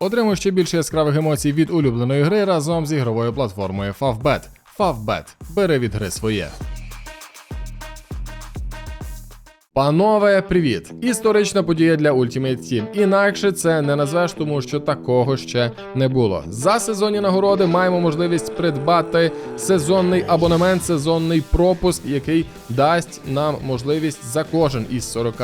Отримуй ще більше яскравих емоцій від улюбленої гри разом з ігровою платформою Favbet. Favbet. Бери від гри своє. Панове, привіт! Історична подія для Ultimate Team. Інакше це не назвеш, тому що такого ще не було. За сезонні нагороди маємо можливість придбати сезонний абонемент, сезонний пропуск, який дасть нам можливість за кожен із 40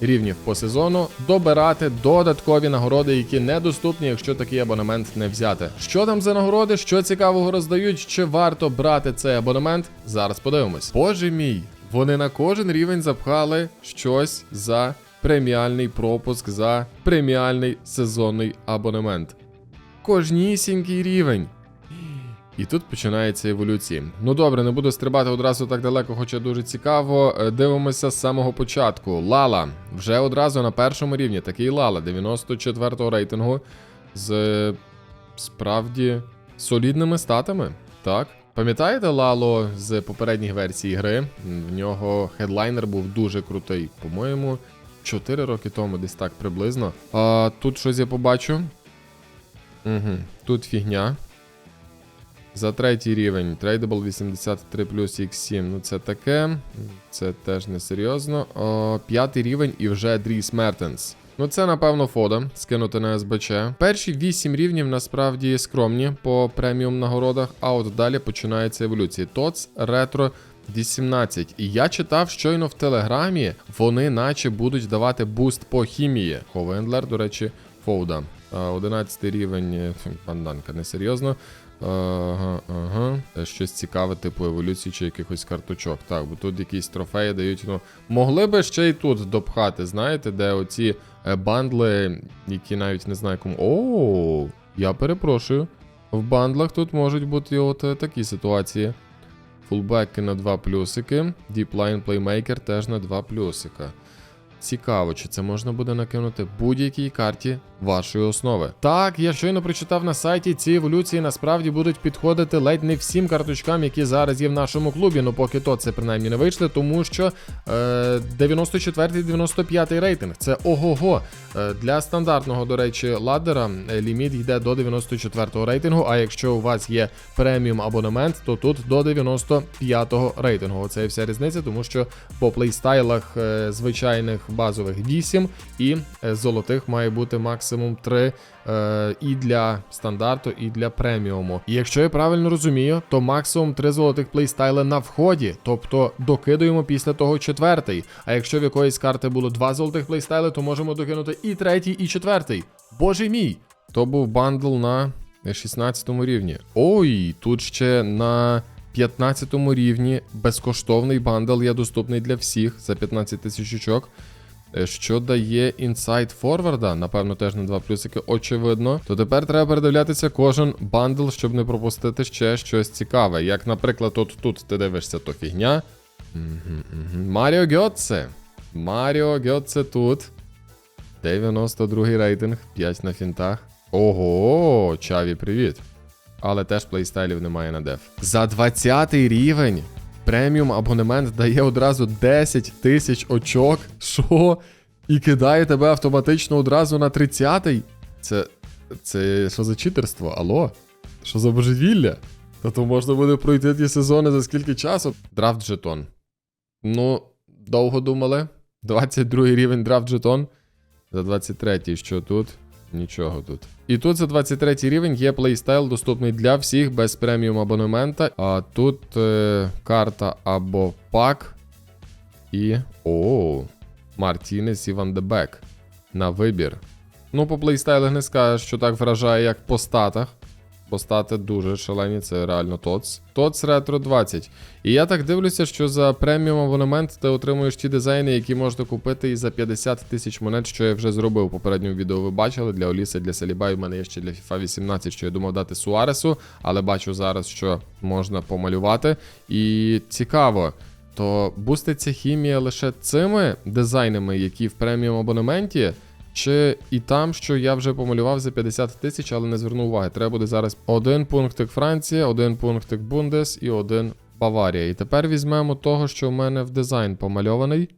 рівнів по сезону добирати додаткові нагороди, які недоступні, якщо такий абонемент не взяти. Що там за нагороди? Що цікавого роздають? Чи варто брати цей абонемент? Зараз подивимось. Боже мій, вони на кожен рівень запхали щось за преміальний пропуск, за преміальний сезонний абонемент. Кожнісінький рівень. І тут починається еволюція. Ну добре, не буду стрибати одразу так далеко, хоча дуже цікаво. Е, Дивимося з самого початку. Лала вже одразу на першому рівні. Такий Лала 94-го рейтингу з е, справді солідними статами. Так. Пам'ятаєте Лало з попередніх версій гри? В нього хедлайнер був дуже крутий. По-моєму, 4 роки тому, десь так приблизно. А тут щось я побачу. Угу. Тут фігня. За третій рівень Tradable 83 плюс X7. Ну це таке. Це теж не серйозно. О, п'ятий рівень і вже Дріс Мертенс. Ну, це, напевно, фода, скинути на СБЧ. Перші 8 рівнів насправді скромні по преміум нагородах, а от далі починається еволюція. ТОЦ Ретро 18. І я читав щойно в Телеграмі, вони наче будуть давати буст по хімії. Ховендлер, до речі, Фоуда. 11 рівень е, банданка, несерйозно. Ага, ага. Е, Щось цікаве, типу еволюції чи якихось карточок. Так, бо тут якісь трофеї дають. Ну, могли би ще й тут допхати, знаєте, де оці е, бандли, які навіть не знаю кому. О, я перепрошую. В бандлах тут можуть бути от такі ситуації. Фулбеки на 2 плюсики. Deepline Playmaker теж на 2 плюсика. Цікаво, чи це можна буде накинути будь-якій карті вашої основи. Так, я щойно прочитав на сайті, ці еволюції насправді будуть підходити ледь не всім карточкам, які зараз є в нашому клубі. Ну поки то це принаймні не вийшли, тому що е, 94-95 рейтинг. Це ого-го. Е, для стандартного, до речі, ладера е, ліміт йде до 94-го рейтингу. А якщо у вас є преміум абонемент, то тут до 95-го рейтингу. Оце і вся різниця, тому що по плейстайлах е, звичайних базових 8 і е, золотих має бути максимум 3 е, і для стандарту, і для преміуму. І якщо я правильно розумію, то максимум 3 золотих плейстайли на вході, тобто докидуємо після того четвертий. А якщо в якоїсь карти було 2 золотих плейстайли, то можемо докинути і третій, і четвертий. Боже мій! То був бандл на 16 рівні. Ой, тут ще на 15 рівні безкоштовний бандл є доступний для всіх за 15 тисяч очок. Е, Що дає інсайт форварда, напевно, теж на 2 плюсики, очевидно. То тепер треба передивлятися кожен бандл, щоб не пропустити ще щось цікаве. Як, наприклад, от тут ти дивишся, то фігня. Маріо Гьотце. Маріо Гьотце тут. 92 рейтинг, 5 на фінтах. Ого, Чаві, привіт. Але теж плейстайлів немає на деф. За 20 рівень преміум абонемент дає одразу 10 тисяч очок. Що? І кидає тебе автоматично одразу на 30-й? Це. Це що за читерство? Алло? Що за божевілля? Та то можна буде пройти ті сезони за скільки часу? Драфт жетон. Ну, довго думали. 22 рівень драфт жетон. За 23 що тут? Нічого тут. І тут за 23 рівень є плейстайл, доступний для всіх без преміум абонемента. А тут е, карта або пак. І. О, Мартінес і Ван Дебек. На вибір. Ну, по плейстайлах не скажеш, що так вражає, як по статах. Бо стати дуже шалені, це реально ТОЦ. ТОЦ Ретро 20. І я так дивлюся, що за преміум абонемент ти отримуєш ті дизайни, які можна купити і за 50 тисяч монет, що я вже зробив. У попередньому відео ви бачили для Оліса, для Салібаю. У мене є ще для FIFA 18, що я думав дати Суаресу, але бачу зараз, що можна помалювати. І цікаво. То буститься хімія лише цими дизайнами, які в преміум абонементі, чи і там, що я вже помалював за 50 тисяч, але не звернув уваги. Треба буде зараз один пунктик Франція, один пунктик Бундес і один Баварія. І тепер візьмемо того, що в мене в дизайн помальований.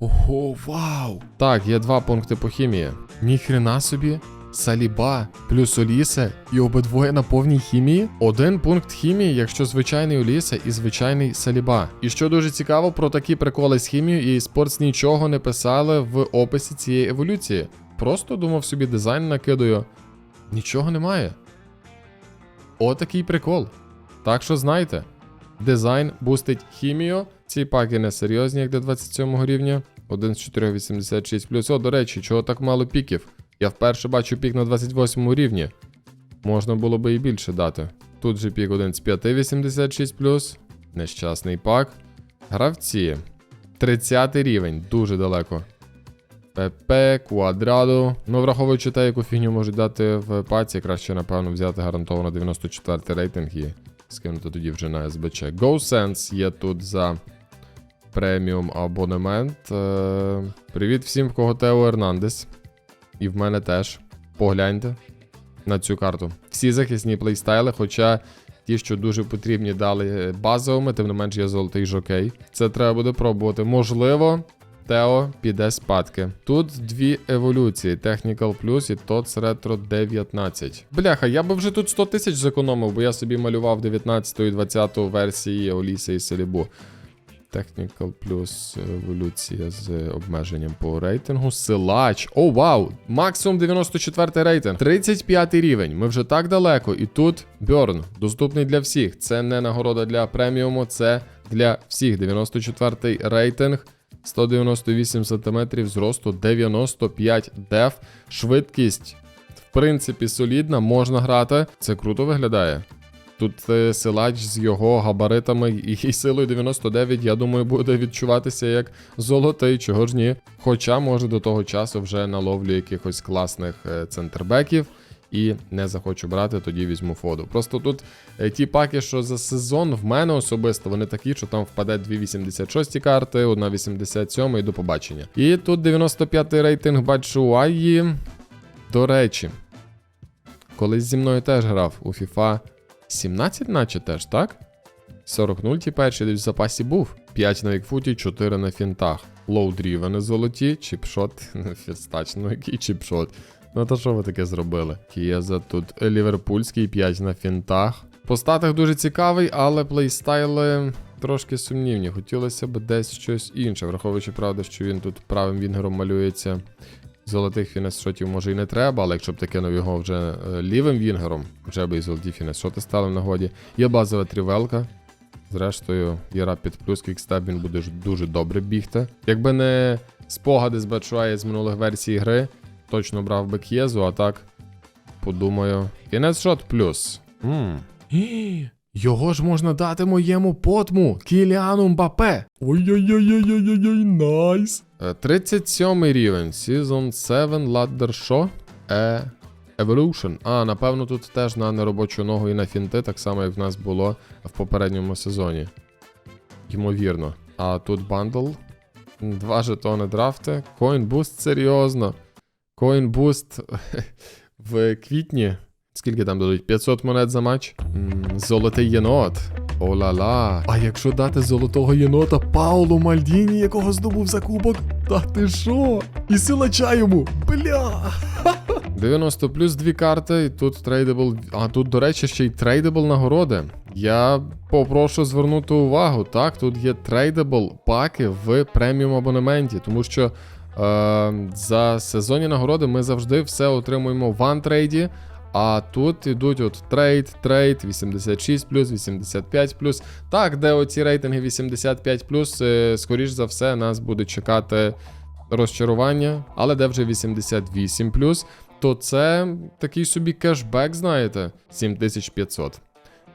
Ого, вау! Так, є два пункти по хімії. Ніхрена собі. Саліба плюс Олісе і обидвоє на повній хімії. Один пункт хімії, якщо звичайний Олісе і звичайний Саліба. І що дуже цікаво, про такі приколи з хімією і спортс нічого не писали в описі цієї еволюції. Просто думав собі дизайн накидаю. Нічого немає. Отакий прикол. Так що знайте, дизайн бустить хімію. Ці паки не серйозні, як до 27 рівня. 1 з 486 плюс. О, до речі, чого так мало піків? Я вперше бачу пік на 28 рівні. Можна було би і більше дати. Тут же пік 1 з 5 86. Нещасний пак. Гравці. 30 рівень, дуже далеко. ПП, квадраду. Ну, враховуючи те, яку фігню можуть дати в паці, краще, напевно, взяти гарантовано 94 рейтинг і скинути тоді вже на СБЧ. GoSense є тут за преміум абонемент. Е, привіт всім, в кого Тео Ернандес. І в мене теж. Погляньте на цю карту. Всі захисні плейстайли, хоча ті, що дуже потрібні, дали базовими, тим не менш є золотий жокей. Це треба буде пробувати. Можливо, Тео піде спадки. Тут дві еволюції: Technical Plus і TOTS Retro 19. Бляха, я би вже тут 100 тисяч зекономив, бо я собі малював 19 і 20 версії Оліса і Селібу. Technical Plus еволюція з обмеженням по рейтингу. Силач. О, вау! Максимум 94 рейтинг. 35 рівень. Ми вже так далеко. І тут Бьорн. Доступний для всіх. Це не нагорода для преміуму, це для всіх. 94 рейтинг. 198 см зросту, 95 деф. Швидкість, в принципі, солідна, можна грати. Це круто виглядає. Тут е, силач з його габаритами і, силою 99, я думаю, буде відчуватися як золотий, чого ж ні. Хоча, може, до того часу вже наловлю якихось класних е, центрбеків. І не захочу брати, тоді візьму фоду. Просто тут е, ті паки, що за сезон в мене особисто, вони такі, що там впаде 2,86 карти, одна 87 і до побачення. І тут 95 рейтинг Бачуаї. До речі, колись зі мною теж грав у FIFA 17, наче теж, так? 40-0 ті перші десь в запасі був. 5 на вікфуті, 4 на фінтах. Лоудрівени золоті, чіпшот, фістач, ну який чіпшот. Ну то що ви таке зробили? Кієза тут ліверпульський 5 на фінтах. По статах дуже цікавий, але плейстайли трошки сумнівні. Хотілося б десь щось інше, враховуючи правда, що він тут правим вінгером малюється. Золотих фінес-шотів може і не треба, але якщо б таке кинув його вже е, лівим вінгером, вже би і золоті фінес-шоти стали в нагоді. Є базова трівелка. Зрештою, є Rapid плюс квікстеп, він буде дуже добре бігти. Якби не спогади з Бачуає з минулих версій гри, точно брав би К'єзу, а так подумаю. Фінес-шот плюс. Ммм. Його ж можна дати моєму потму Кіліану Мбапе. Ой-ой-ой-ой-ой-ой, найс. 37 Е, рівень. Season 7 Ladder Show. Е. Evolution. А, напевно, тут теж на неробочу ногу і на фінти, так само, як в нас було в попередньому сезоні. Ймовірно. А тут бандл. Два жетони драфти. Coin Boost серйозно. Coin Boost в квітні. Скільки там дадуть? 500 монет за матч? М, Золотий єнот. О-ла-ла. А якщо дати золотого єнота Паулу Мальдіні, якого здобув закупок? Та ти що? І силача йому. Бля. 90 плюс дві карти, і тут трейдабл. А тут, до речі, ще й трейдабл нагороди. Я попрошу звернути увагу. Так, тут є трейдабл паки в преміум абонементі, тому що е, за сезонні нагороди ми завжди все отримуємо в антрейді. А тут ідуть от трейд, трейд, 86 85 Так, де оці рейтинги 85 е, скоріш за все, нас буде чекати розчарування, але де вже 88 то це такий собі кешбек, знаєте, 7500.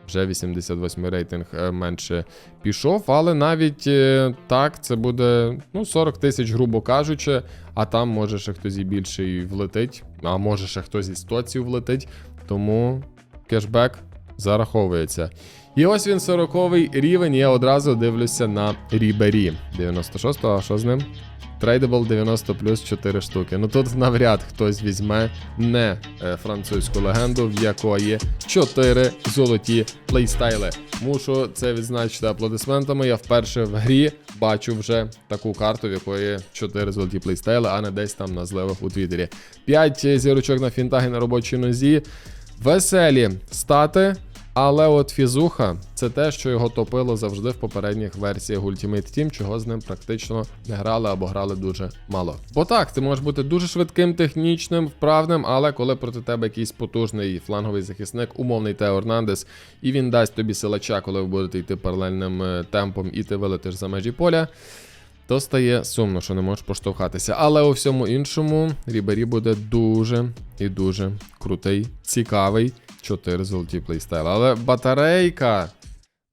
Вже 88 рейтинг е, менше пішов, але навіть е, так, це буде ну, 40 тисяч, грубо кажучи, а там може ще хтось і більше і влетить, а може ще хтось із стоців влетить. Тому кешбек зараховується. І ось він 40 рівень. Я одразу дивлюся на Рібері. 96-го, а що з ним? Трейдабл 90 плюс 4 штуки. Ну тут навряд хтось візьме не е, французьку легенду, в якої 4 золоті плейстайли. Мушу це відзначити аплодисментами. Я вперше в грі бачу вже таку карту, в якої 4 золоті плейстайли, а не десь там на зливах у Твіттері. 5 зірочок на фінтагі на робочій нозі. Веселі стати. Але от фізуха це те, що його топило завжди в попередніх версіях Ultimate Team, чого з ним практично не грали або грали дуже мало. Бо так, ти можеш бути дуже швидким, технічним, вправним, але коли проти тебе якийсь потужний фланговий захисник, умовний Тео Орнандес, і він дасть тобі силача, коли ви будете йти паралельним е, темпом і ти вилетиш за межі поля. То стає сумно, що не можеш поштовхатися. Але у всьому іншому Рібері буде дуже і дуже крутий, цікавий. 4 золоті плейстайли. Але батарейка.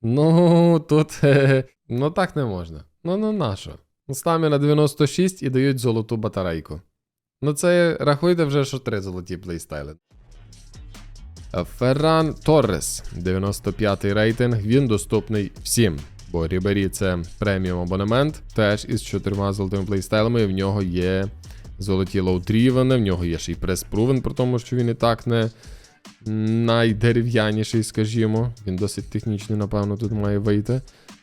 Ну, тут. ну так не можна. Ну ну нащо? Стаміна 96 і дають золоту батарейку. Ну це рахуйте вже, що 3 золоті плейстайли. Ферран Торрес, 95-й рейтинг, він доступний всім. Бо Рібері це преміум абонемент, теж із чотирма золотими плейстайлами. В нього є золоті лоутрівани, в нього є ще й прес-прувен, при тому, що він і так не найдерев'яніший, скажімо. Він досить технічний, напевно, тут має вийти.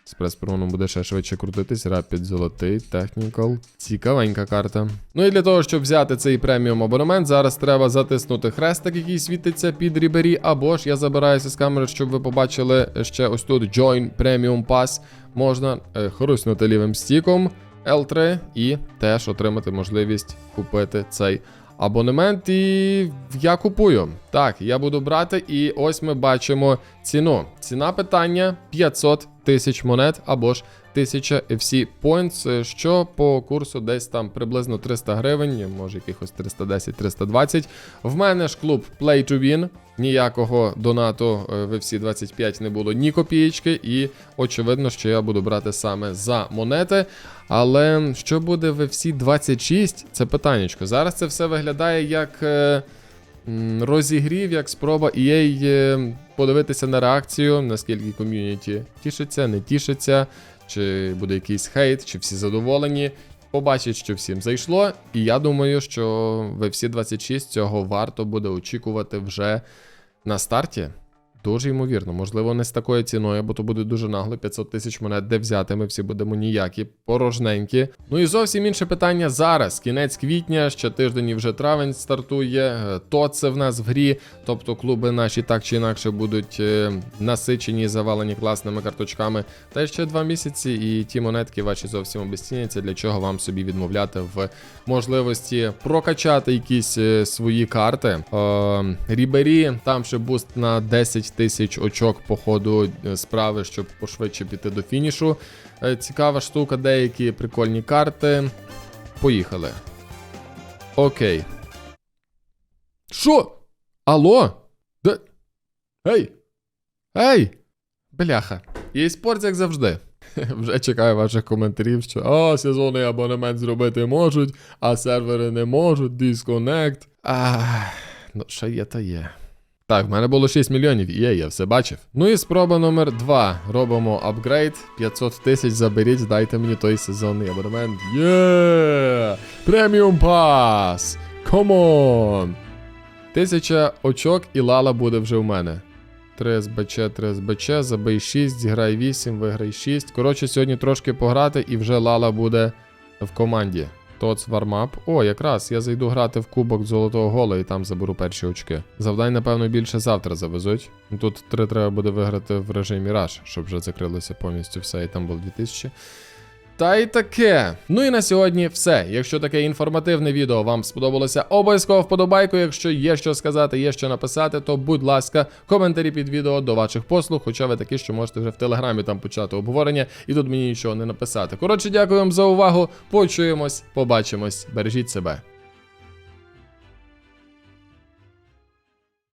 З прес-проном буде ще швидше крутитись. Rapid золотий, Technical. Цікавенька карта. Ну і для того, щоб взяти цей преміум абонемент, зараз треба затиснути хрестик, який світиться під рібері, або ж я забираюся з камери, щоб ви побачили ще ось тут Join Premium Pass. Можна е, хруснути лівим стіком L3 і теж отримати можливість купити цей абонемент. І я купую. Так, я буду брати, і ось ми бачимо ціну. Ціна питання 500 тисяч монет або ж 1000 FC Points, е, що по курсу десь там приблизно 300 гривень, може якихось 310-320. В мене ж клуб Play to Win. Ніякого донату е, в FC 25 не було ні копієчки, і очевидно, що я буду брати саме за монети. Але що буде в FC 26? Це питаннячко. Зараз це все виглядає як. Розігрів як спроба EA е, подивитися на реакцію, наскільки ком'юніті тішиться, не тішиться, чи буде якийсь хейт, чи всі задоволені. Побачить, що всім зайшло. І я думаю, що в FC 26 цього варто буде очікувати вже на старті. Дуже ймовірно, можливо, не з такою ціною, бо то буде дуже нагло 500 тисяч монет, де взяти. Ми всі будемо ніякі, порожненькі. Ну і зовсім інше питання зараз. Кінець квітня, ще тиждень і вже травень стартує. Е, То це в нас в грі. Тобто клуби наші так чи інакше будуть е, насичені, завалені класними карточками. Та ще два місяці, і ті монетки ваші зовсім обесціняться. Для чого вам собі відмовляти в можливості прокачати якісь е, свої карти. Рібері, там ще буст на 10 тисяч очок по ходу е, справи, щоб пошвидше піти до фінішу. Е, Цікава штука, деякі прикольні карти. Поїхали. Окей. Що? Алло? Де? Ей! Ей! Бляха. Є спорт, як завжди. Вже чекаю ваших коментарів, що а, сезонний абонемент зробити можуть, а сервери не можуть, дисконект. А, ну, що є, то є. Так, в мене було 6 мільйонів, є, я все бачив. Ну і спроба номер 2. Робимо апгрейд. 500 тисяч заберіть, дайте мені той сезонний абонемент. Є! Преміум пас! Комон! Тисяча очок і лала буде вже в мене. 3 СБЧ, 3 СБЧ, забий 6, зіграй 8, виграй 6. Коротше, сьогодні трошки пограти і вже лала буде в команді. Тоц вармап. О, якраз я зайду грати в кубок золотого гола і там заберу перші очки. Завдань, напевно, більше завтра завезуть. Тут три треба буде виграти в режимі Rush, щоб вже закрилося повністю все, і там було 2000. Та й таке. Ну і на сьогодні все. Якщо таке інформативне відео вам сподобалося, обов'язково вподобайку. Якщо є що сказати, є що написати, то будь ласка, коментарі під відео до ваших послуг, хоча ви такі, що можете вже в телеграмі там почати обговорення, і тут мені нічого не написати. Коротше, дякую вам за увагу. Почуємось, побачимось, бережіть себе.